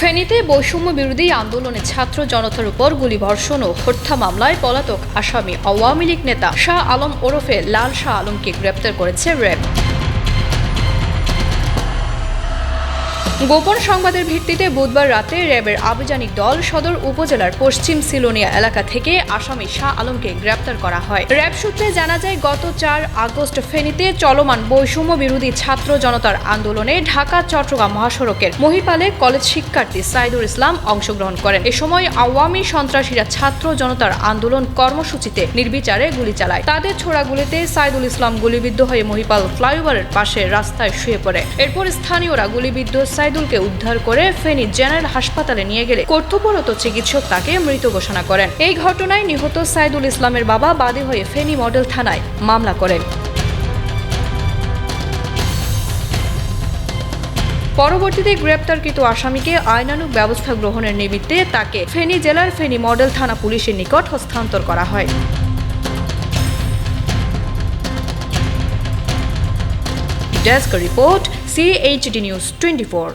ফেনীতে বৈষম্য বিরোধী আন্দোলনে ছাত্র জনতার উপর গুলিবর্ষণ ও হত্যা মামলায় পলাতক আসামি আওয়ামী লীগ নেতা শাহ আলম ওরফে লাল শাহ আলমকে গ্রেপ্তার করেছে র্যাব। গোপন সংবাদের ভিত্তিতে বুধবার রাতে র্যাবের আভিযানিক দল সদর উপজেলার পশ্চিম সিলোনিয়া এলাকা থেকে আসামি শাহ আলমকে গ্রেপ্তার করা হয়। র্যাব সূত্রে জানা যায়, গত চার আগস্ট ফেনীতে চলমান বৈষম্য বিরোধী ছাত্র জনতার আন্দোলনে ঢাকা, চট্টগ্রাম মহাসড়কের মহিপালে কলেজ শিক্ষার্থী সাইদুল ইসলাম অংশগ্রহণ করেন। এ সময় আওয়ামী সন্ত্রাসীরা ছাত্র জনতার আন্দোলন কর্মসূচিতে নির্বিচারে গুলি চালায়। তাদের ছোড়া গুলিতে সাইদুল ইসলাম গুলিবিদ্ধ হয়ে মহিপাল ফ্লাইওভারের পাশে রাস্তায় শুয়ে পড়ে। এরপর স্থানীয়রা গুলিবিদ্ধ সাইদুলকে উদ্ধার করে ফেনী জেনারেল হাসপাতালে নিয়ে গেলে কর্তব্যরত চিকিৎসক তাকে মৃত ঘোষণা করেন। এই ঘটনায় নিহত সাইদুল ইসলামের বাবা বাদী হয়ে ফেনী মডেল থানায় মামলা করেন। পরবর্তীতে গ্রেপ্তারকৃত আসামিকে আইনানুগ ব্যবস্থা গ্রহণের নিমিত্তে তাকে ফেনী জেলার ফেনী মডেল থানা পুলিশের নিকট হস্তান্তর করা হয়। Desk report CHD News 24.